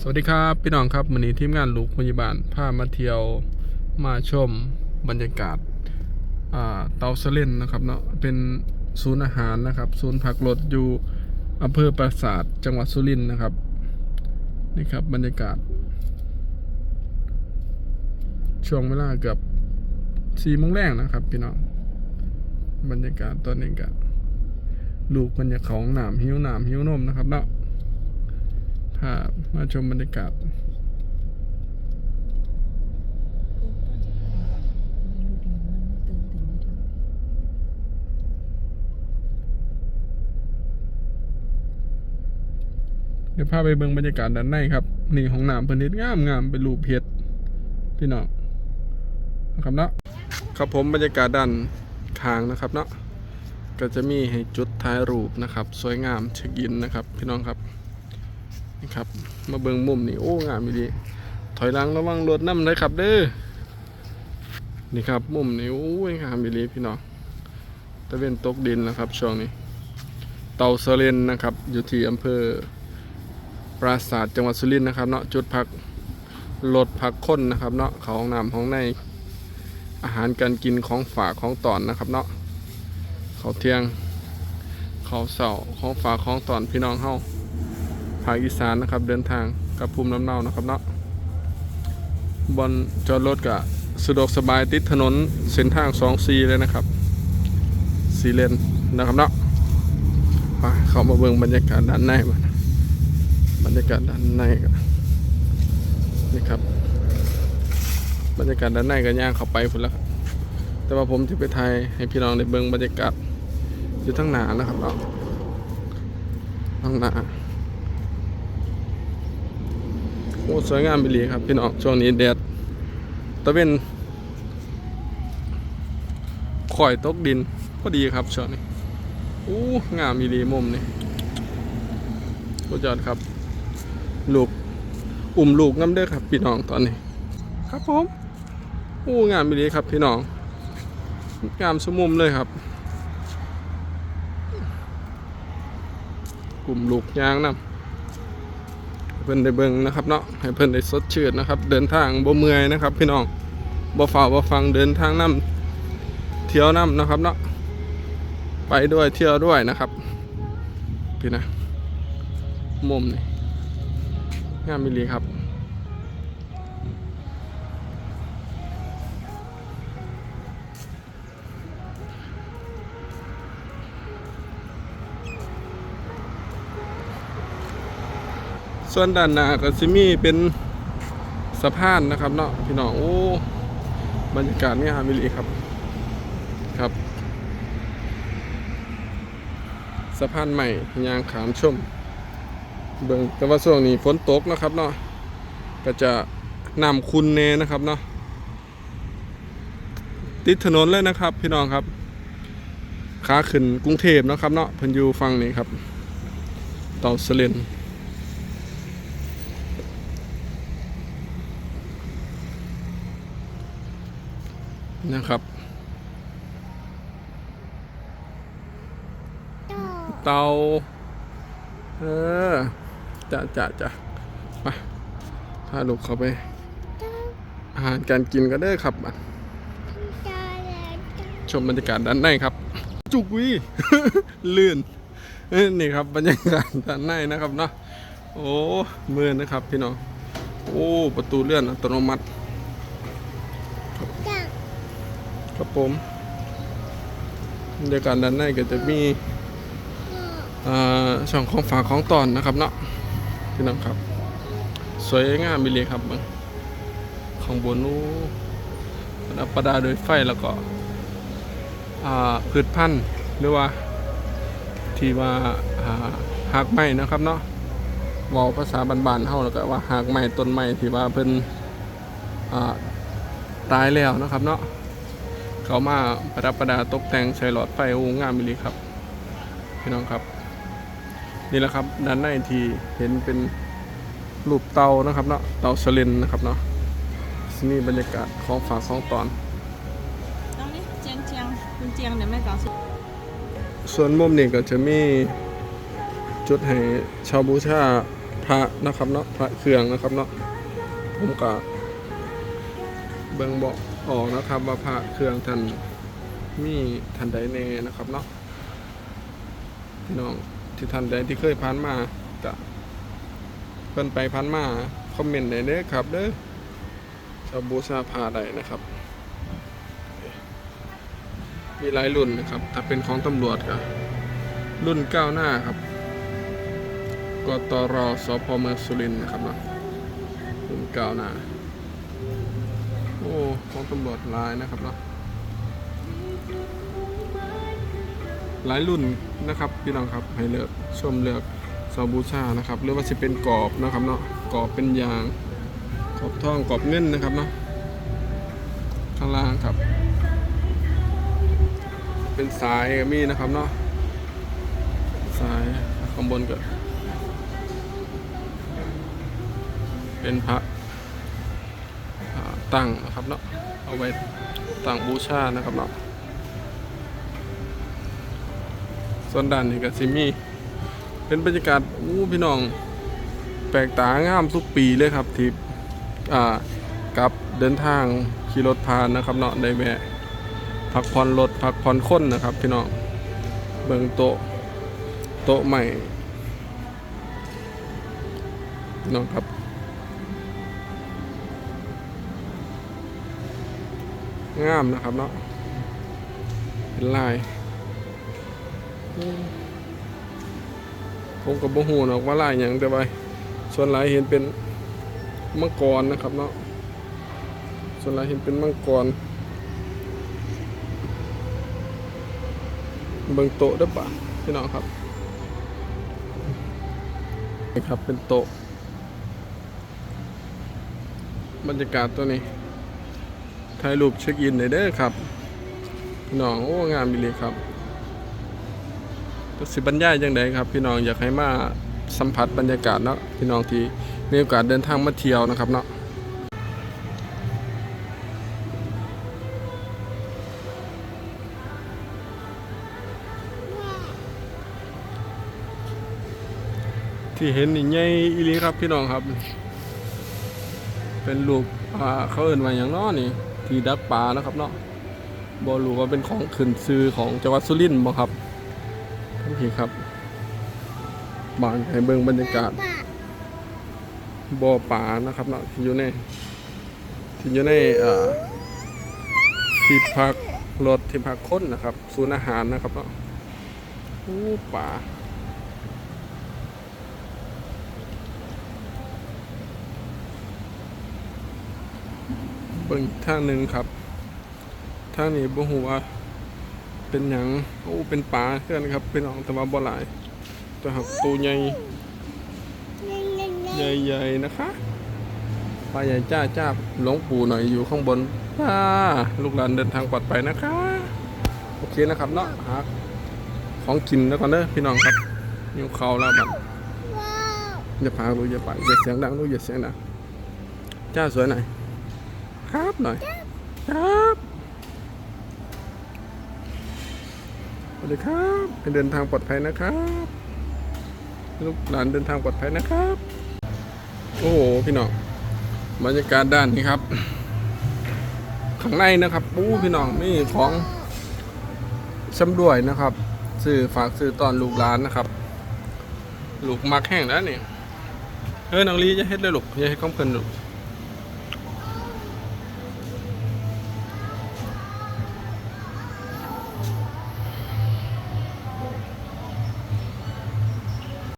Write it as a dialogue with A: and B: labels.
A: สวัสดีครับพี่น้องครับวันนี้ทีมงานลูกพยาบาลพามาเที่ยวมาชมบรรยากาศอ่าเตาเสลนนะครับเนาะเป็นศูนย์อาหารนะครับ ศูนย์พักรถอยู่อำเภอปราสาทจังหวัดสุรินทร์นะครับนี่ครับบรรยากาศ ช่วงเวลาเกือบสี่โมงแรกนะครับ พี่น้องบรรยากาศตอนนี้ก็ลูกมันจะของหนามหิวหนามหิวนมนะครับเนาะ พาพมาชมบรรยากาศเดี๋ยวพาไปเบิ่งบรรยากาศด้านในครับนี่ของน้ำเพิ่นเฮ็ดงามงามเป็นรูปเฮ็ดพี่น้องนะครับเนาะครับผมบรรยากาศด้านข้างนะครับเนาะก็จะมีให้จุดถ่ายรูปนะครับ สวยงามเช็คอินนะครับ พี่น้องครับ ครับ มาเบิงมุมนี่โอ้งามดี ถอยหลังระวังรถน้ำเลยครับเด้อนี่ครับมุมนี่โอ้ยงามดีพี่น้องตะเวนตกดินนะครับช่วงนี้ เตาเซเลนนะครับ อยู่ที่อำเภอปราสาทจังหวัดสุรินทร์นะครับเนาะจุดพักรถพักค้นนะครับเนาะเขาห้องน้ำห้องในอาหารการกินของฝากของตอนนะครับเนาะเขาเที่ยง เขาเสาของฝากของตอนพี่น้องเฮา ภาคอีสานนะครับ เดินทางกับภูมิลำเนานะครับเนาะบอนจอดรถก็สะดวกสบายติดถนนเส้นทาง2 4เลยนะครับสีเลนนะครับเนาะไปเข้ามาเบิ่งบรรยากาศด้านในมาบรรยากาศด้านในก็นี่ครับ บรรยากาศด้านในก็ย่างเข้าไปพุ่นแล้วแต่ว่าผมจะไปถ่ายให้พี่น้องได้เบิ่งบรรยากาศอยู่ทั้งหนานะครับเนาะทั้งหนา โอ้สวยงามไปเลยครับ พี่น้องช่วงนี้แดดตะเวนข่อยตกดินพอดีครับช่วงนี้อู้งามอีลีมุมนี่สุดยอดครับลูกอุ่มลูกน้ำเด้อครับ พี่น้องตอนนี้ ครับผมอู้งามไปเลยครับ พี่น้องงามสมุมเลยครับ กลุ่มลูกยางนำ เพื่อนได้เบิ่งนะครับเนาะให้เพื่อนได้สดชื่นนะครับ เดินทางบ่เมื่อยนะครับ พี่น้องบ่ฝ่าบ่ฟังเดินทางน้ำเที่ยวน้ำนะครับเนาะไปด้วยเที่ยวด้วยนะครับ พี่นะมุมนี่งามมิลีครับ ส่วนด้านหน้าก็ซิมีเป็นสะพานนะครับเนาะพี่น้องโอ้บรรยากาศงามมิลีครับครับ สะพานใหม่ยางขามชม เบิ่งแต่ว่าช่วงนี้ฝนตกนะครับเนาะก็จะนำคุณเนนะครับเนาะติดถนนเลยนะครับ พี่น้องครับขาขึ้นกรุงเทพนะครับเนาะเพิ่นอยู่ฟังนี้ครับ เต่าเสลน นะครับ เตา เออจะจะจะไปพาลูกเขาไป อาหารการกินก็ได้อครับมาชมบรรยากาศด้านในครับ จุกวิลื่นเอ้ยนี่ครับบรรยากาศด้านในนะครับเนาะโอ้มือนะครับพี่น้องโอ้ ประตูเลื่อนอัตโนมัติ ครับผมบรรยากาศด้านในก็จะมีช่องของฝากของตอนนะครับเนาะพี่น้องครับ สวยงามมิเลยครับบังของบนนู้นประดาโดยไฟแล้วก็พืชพันธุ์หรือว่า ที่ว่าหากไม้นะครับเนาะว้าภาษาบ้านๆเฮาแล้วก็ว่าหากไม้ต้นไม้ที่ว่าเพิ่นตายแล้วนะครับเนาะ เขามาประดับประดาตกแต่งใช้หลอดไฟโอ้งามมิเลยครับ พี่น้องครับ นี่แหละครับด้านในที่เห็นเป็นรูปเตานะครับเนาะเตาสลินนะครับเนาะนี่บรรยากาศของฝากของตอน
B: ตรงนี้เจียงเจียงคุณเจียงเดี๋ยวแม่ก่อนสิ
A: ส่วนมุมนี้ก็จะมีจุดให้ชาวบูชาพพระนะครับเนาะพระเครื่องนะครับเนาะผมก็เบิ่งบอก ออกนะครับว่าพระเครื่องท่านมีท่านใดแน่นะครับเนาะพี่น้องที่ท่านใดที่เคยผ่านมาก็เพิ่นไปผ่านมาคอมเมนต์ได้เด้อครับเด้อจะบูชาพาใดนะครับ มีหลายรุ่นนะครับ ถ้าเป็นของตำรวจก็รุ่นก้าวหน้าครับกตรสพเมืองสุรินทร์นะครับเนาะรุ่นก้าวหน้า อ้ของตำรวจลายนะครับเนาะหลายรุ่นนะครับพี่น้องครับให้เลือกชมเลือกซาบูชานะครับหรือว่าจะเป็นกรอบนะครับเนาะกรอบเป็นยางกรอบทองกรอบเงินนะครับเนาะข้างล่างครับ เป็นสายก็มีนะครับเนาะสายข้างบนก็เป็นพระ ตั้งนะครับเนาะเอาไว้ตั้งบูชานะครับเนาะส่วนด้านนี้ก็สิมี เป็นบรรยากาศอู้พี่น้อง แปลกตางามทุกปีเลยครับที่อ่ากับเดินทางขี่รถผ่านนะครับเนาะได้แวะพักผ่อนรถพักผ่อนคนนะครับ พี่น้องเบิ่งโต๊ะโต๊ะใหม่น้องครับ งามนะครับเนาะเป็นลาย ผมกับบ่ฮู้หรอกว่าลายหยังแต่ว่าส่วนลายเห็นเป็นมังกรนะครับเนาะส่วนลายเห็นเป็นมังกรเบิ่งโต๊ะเด้อปะพี่น้องครับนี่ครับเป็นโต๊ะบรรยากาศตัวนี้ ถ่ายรูปเช็คอินได้เด้อครับพี่น้องโอ้งามดีเลยครับสิบรรยายจังไดครับ พี่น้องอยากให้มาสัมผัสบรรยากาศเนาะพี่น้องที่มีโอกาสเดินทางมาเที่ยวนะครับเนาะที่เห็นนี่ใหญ่อีลีครับพี่น้องครับ เป็นรูปเขาเอิ้นว่าอย่างนาะนี่ ที่ดักปลานะครับเนาะบ่รู้ว่าเป็นของขึ้นซื้อของจังหวัดสุรินทร์บ่ครับโอเคครับบานให้เบิ่งบรรยากาศบ่อป่านะครับเนาะที่อยู่ในที่อยู่ในอ่อที่พักรถที่พักคนนะครับ ศูนย์อาหารนะครับเนาะโอ้ป่า เบิ่งอีกทาหนึ่งครับท่านี้บ่ฮู้ว่าเป็นหยังโอ้เป็นปลาเพื่อนครับเป็นน้องแต่ว่าบ่หลายแต่ครับตัวใหญ่ใหญ่ๆนะคะปลาใหญ่จ้าจ้าหลงปู่หน่อยอยู่ข้างบนป้าลูกหลานเดินทางปลอดภัยนะคะ โอเคนะครับเนาะหาของกินแล้วก่อนเด้อพี่น้องครับนิ้วเขาแล้วบัดอย่าพาลูกอย่าไปอย่าเสียงดังลูกอย่าเสียงดังจ้าสวยหน่อย ครับหน่อยครับสวัสดีครับให้เดินทางปลอดภัยนะครับลูกหลานเดินทางปลอดภัยนะครับ โอ้โหพี่น้องบรรยากาศด้านนี้ครับ ข้างในนะครับปู้พี่น้องมีของชำด้วยนะครับซื้อฝากซื้อตอนลูกหลานนะครับลูกมักแห้งแล้วนี่เฮ้ยน้องลีจะเฮ็ดเลยลูกอย่าให้ข้อมเพิ่นลูก